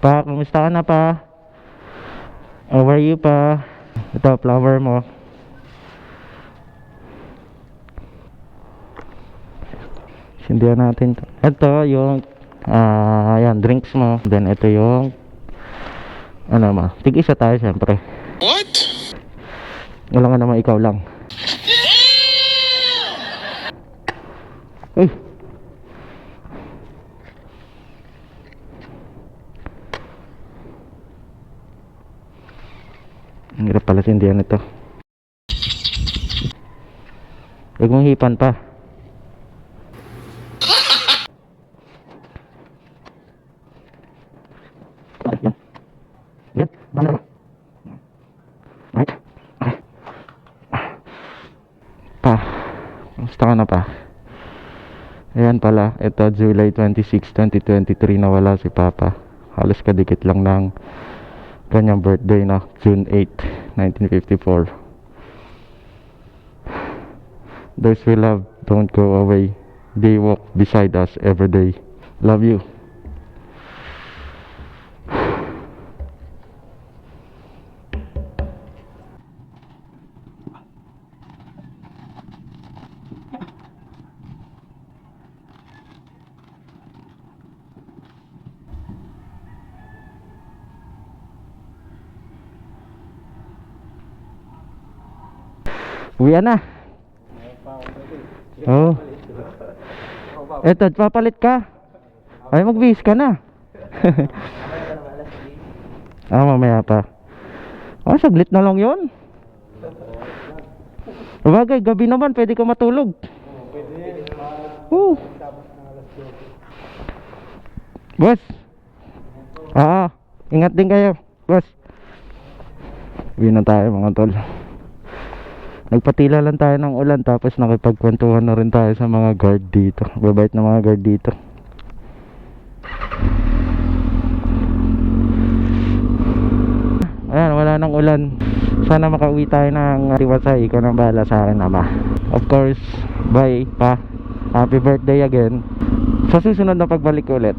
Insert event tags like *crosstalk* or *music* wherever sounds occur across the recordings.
Pa, kumusta ka na pa? How are you pa? Ito, flower mo. Sindihan natin to. Ito yung ah yan, drinks mo. Then ito yung ano mo. Tig isa tayo syempre. What? Wala nga naman ikaw lang. Ang hirap pala sindihan ito. Huwag mong hipan pa. Yan. Yan. Banda mo. Right. Pa, gusto ka na pa? Ayan pala, ito July 26, 2023 nawala si Papa. Halos kadikit lang ng kanyang birthday na June 8, 1954. Those we love don't go away. They walk beside us every day. Love you. Uwi na. Oh. Eto, papalit ka. Ay, magbihis ka na. *laughs* ah, mamaya pa. Ah, saglit na lang yon. Bagay, gabi naman, pwede ka matulog. Oo. Boss. Ah, ingat din kayo, boss. Uwi na tayo mga tol. Nagpatila lang tayo ng ulan tapos nakipagkwentuhan na rin tayo sa mga guard dito. Babait na mga guard dito. Ayan, wala nang ulan. Sana makauwi tayo ng Tiwasay. Ikaw nang bahala sa akin, ama. Of course, bye pa. Happy birthday again. Sa susunod na pagbalik ulit.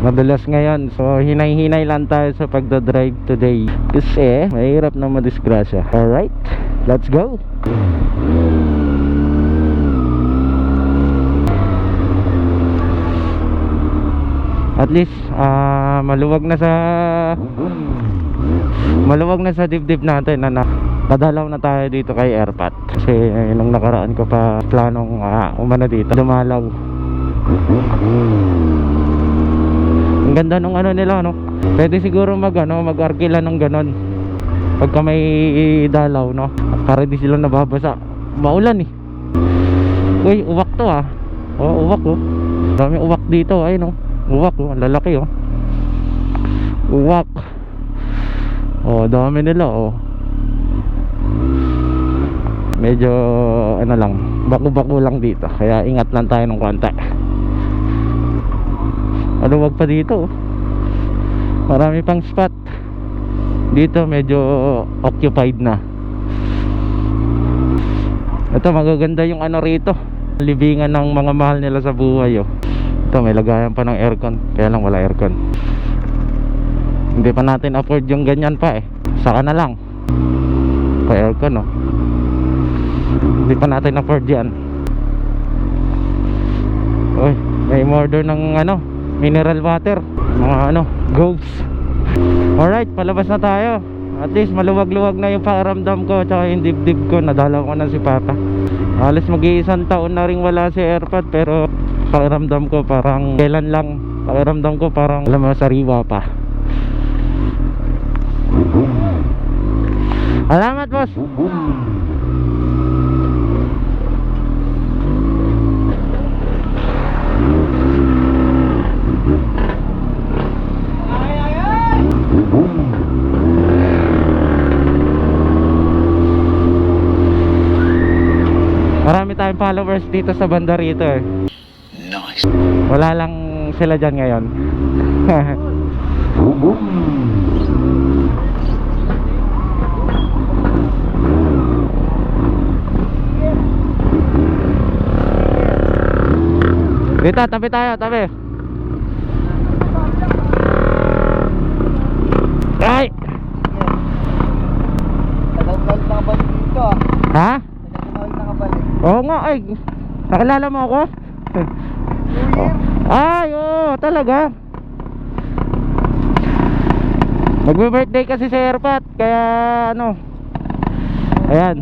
Madalas ngayon, so hinay-hinay lang tayo sa pagdadrive today. Kasi mahirap na madisgrasya. Alright, let's go! At least, ah maluwag na sa maluwag na sa dibdib natin na padalaw na tayo dito kay Airpat kasi eh, nung nakaraan ko pa planong ah, umano dito dumalaw. Ang ganda nung ano nila no? Pwede siguro mag ano mag arkila ng ganon pagka may dalaw no? Para di sila nababasa. Maulan eh. Uy uwak to ah. Oh uwak oh. Dami uwak dito ay no? Uwak oh. Ang lalaki oh. Uwak. Oh dami nila oh. Medyo ano lang bako-bako lang dito. Kaya ingat lang tayo ng konti. Ano wag pa dito oh. marami pang spot dito medyo occupied na. Ito magaganda yung ano rito. Libingan ng mga mahal nila sa buhay oh. ito may lagayan pa ng aircon. Kaya lang wala aircon. Hindi pa natin afford yung ganyan pa eh. Saka na lang. Pa aircon oh. Hindi pa natin afford yan. Uy, may order ng ano mineral water. Mga ano goats alright palabas na tayo. At least maluwag-luwag na yung pakiramdam ko tsaka yung dibdib ko. Nadalaw ko na si papa. Halos mag-iisang taon na rin wala si airpod pero pakiramdam ko parang kailan lang. Pakiramdam ko parang alam mo sariwa pa. Salamat boss Marami tayong followers dito sa banda rito eh. Nice. Wala lang sila dyan ngayon. *laughs* Dito, tabi tayo, tabi. Nga ay. Nakilala mo ako? Ay, oo, talaga. Magbe-birthday kasi si Erpat, kaya ano. Ayan.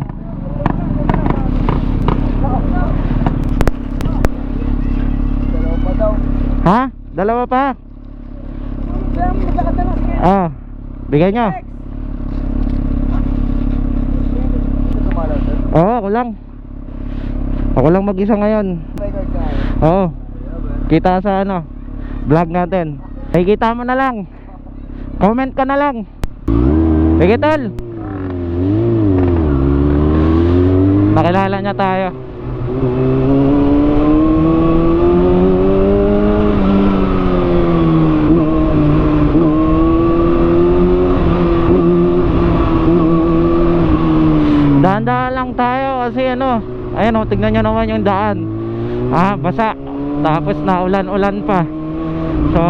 Dalawa pa daw. Ha? Dalawa pa? Ah. Bigay nyo. Oo, ako lang. Ako lang mag-isa ngayon. Oo. Kita sa ano, vlog natin. Ay, kita mo na lang. Comment ka na lang. Sige, tol. Nakilala niya tayo. Dahan-dahan lang tayo kasi ano, ayun o, tignan nyo naman yung daan. Ah, basa. Tapos na ulan-ulan pa. So,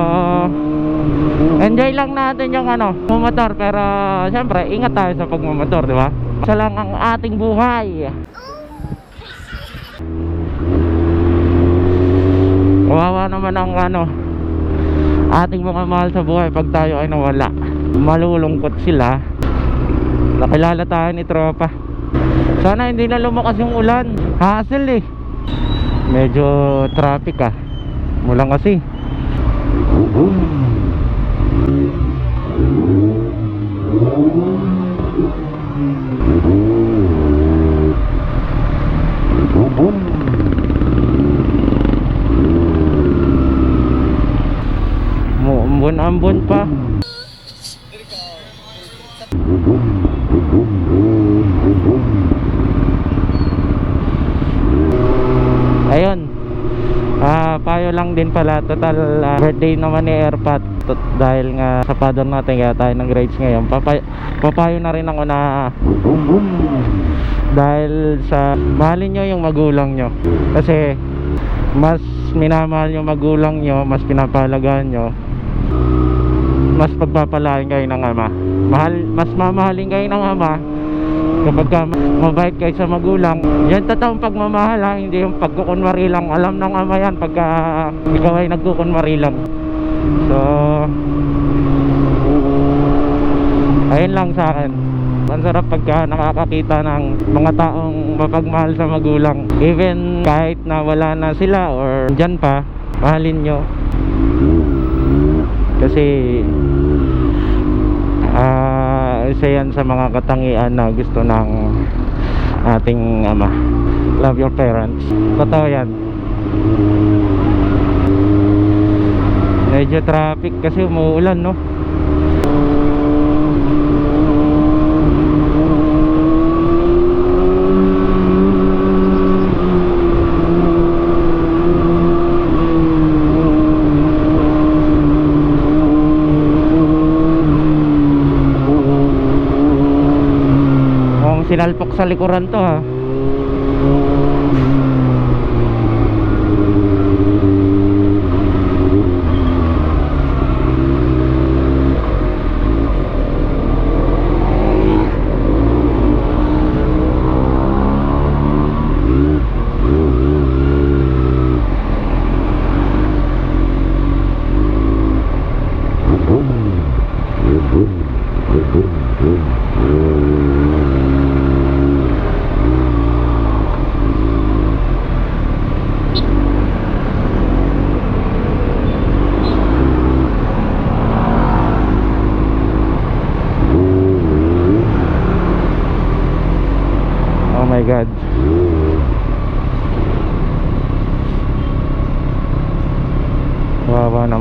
enjoy lang natin yung ano, mumotor. Pero, syempre, ingat tayo sa pagmumotor, di ba? Isa lang ang ating buhay. Kawawa naman ang ano, ating mga mahal sa buhay pag tayo ay nawala. Malulungkot sila. Nakilala tayo ni tropa. Sana hindi na lumakas yung ulan. Hassle eh. Medyo traffic ah. Mulang kasi. Ambon-ambon pa. Lang din pala total ah, birthday naman ni Airpat dahil nga sa father natin kaya tayo ng grades ngayon. Papay papayo na rin ako na dahil sa mahalin nyo yung magulang nyo. Kasi mas minamahal yung magulang nyo, mas pinapahalagaan nyo, mas pagpapalain kayo ng ama. Mahal, mas mamahalin kayo ng ama kapag ka mabait kayo sa magulang yan totoong pagmamahal ha? Hindi yung pagkukunwari lang. Alam ng ama yan pagka ikaw ay nagkukunwari lang. So ayun lang sa akin. Ang sarap pagka nakakakita ng mga taong mapagmahal sa magulang. Even kahit na wala na sila or dyan pa mahalin nyo. Kasi ah isa yan sa mga katangian na gusto ng ating ama. Love your parents. Totoo yan. Medyo traffic kasi umuulan no sinalpok sa likuran to ha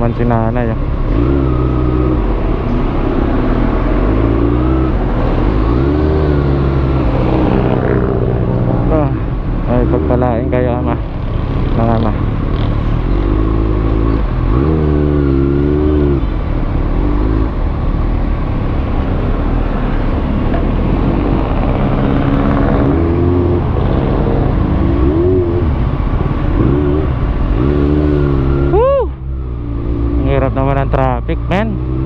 naman si nanay ah. Traffic, man.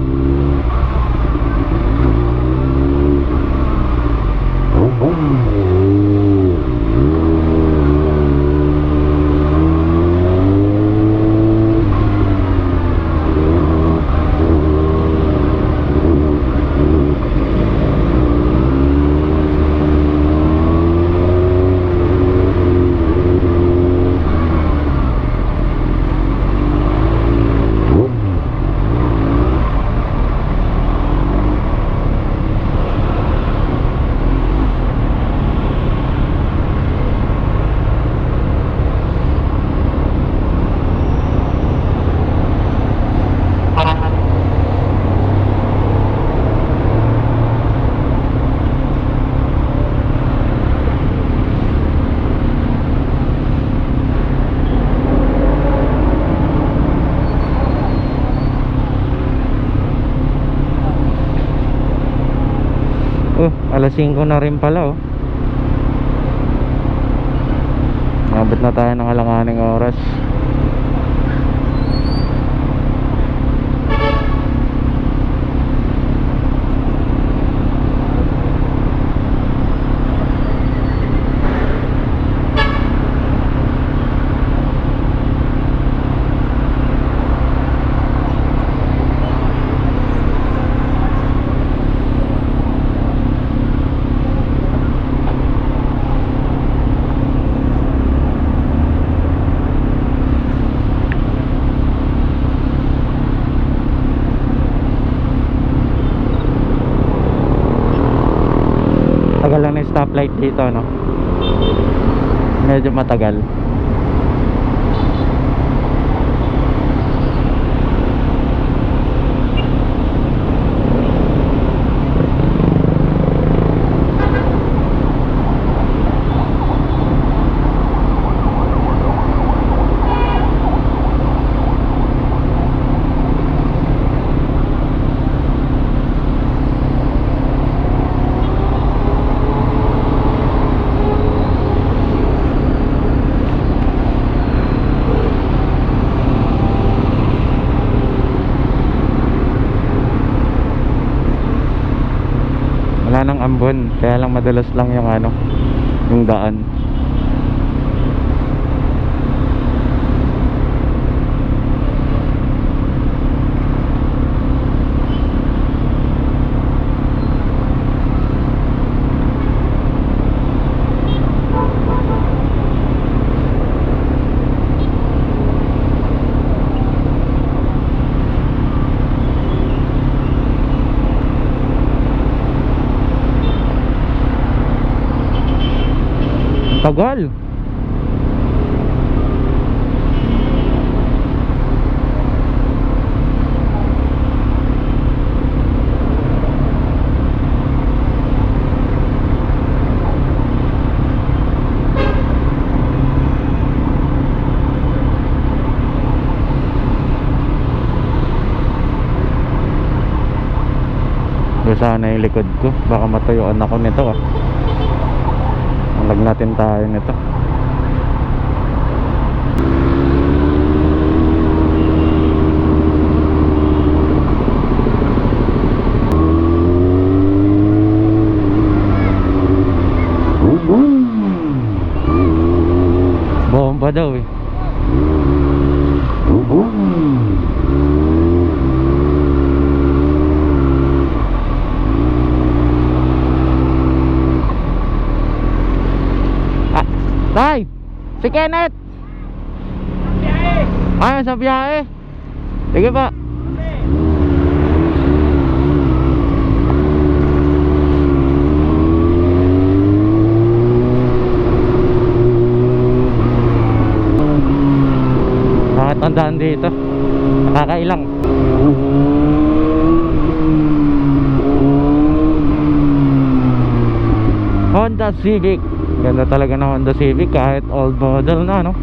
Alas 5 na rin pala oh. Nabot na tayo ng alanganing oras. Tagal lang ng stoplight dito, no? Medyo matagal. Wala nang ambon, kaya lang madalas lang yung ano, yung daan. Tagal. Sana yung likod ko. Baka matuyuan ako nito ah. Malag natin tayo nito. Bomba daw eh. Ah, Tay! Kenneth! Ay, sa biyahe. Sige pa. Bakit ang daan dito? Nakakailang. Honda Civic. Ganda talaga ng Honda Civic kahit old model na, no?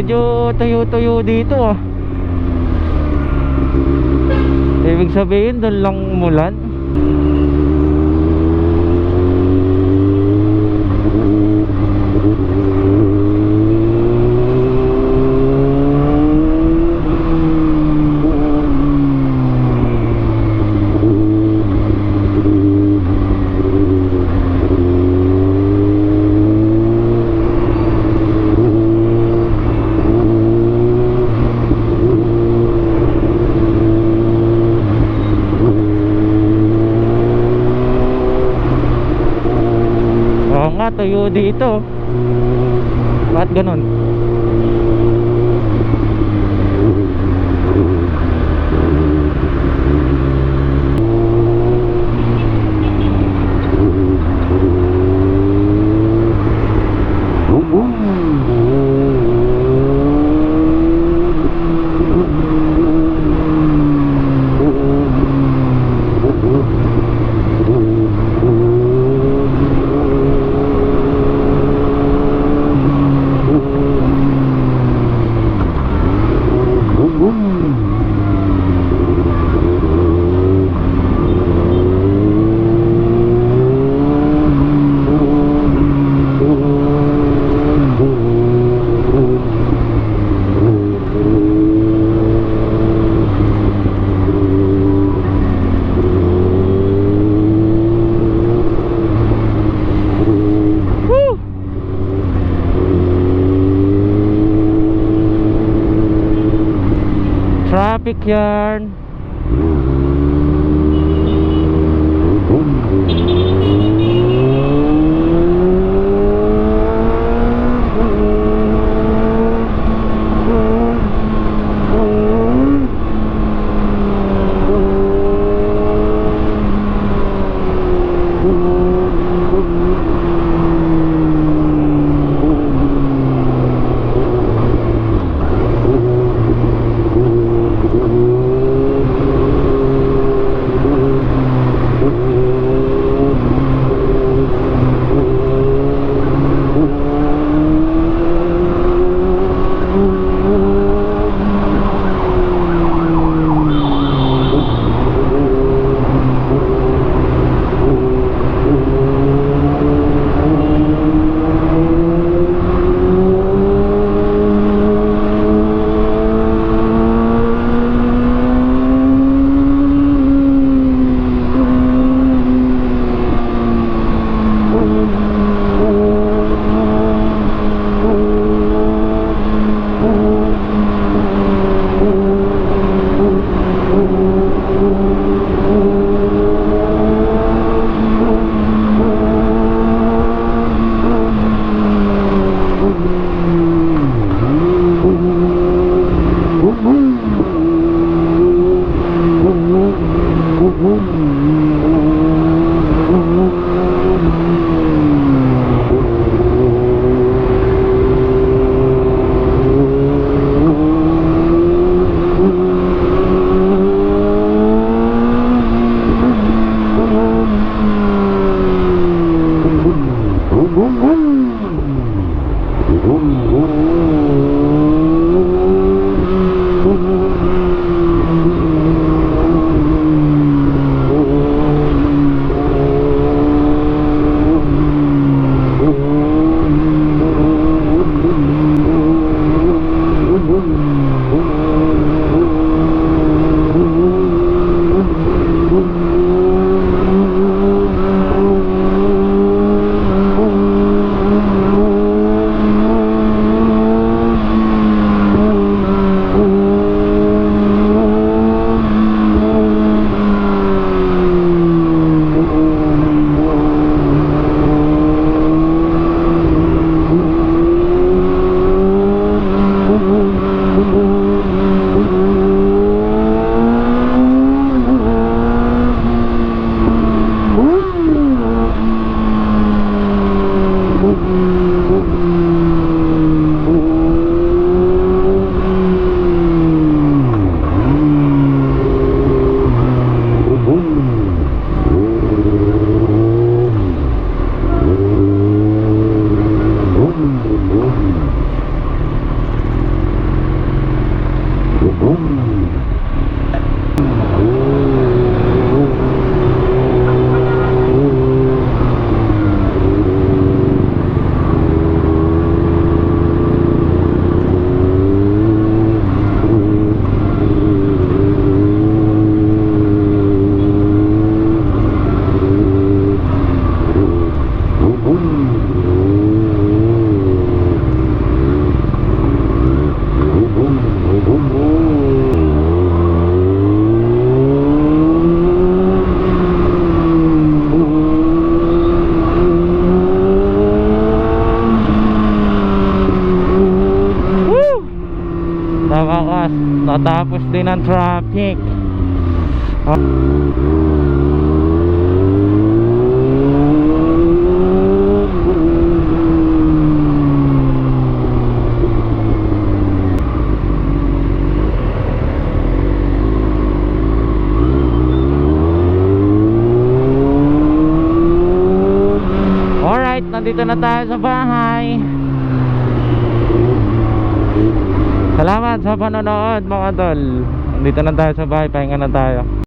Medyo tuyo-tuyo dito ah. Ibig sabihin doon lang umulan. Oo nga, tuyo dito. Ba't ganun? Traffic natapos din ang traffic. Alright, nandito na tayo sa bahay. Salamat sa panonood mga tol. Nandito na tayo sa bahay, pahinga na tayo.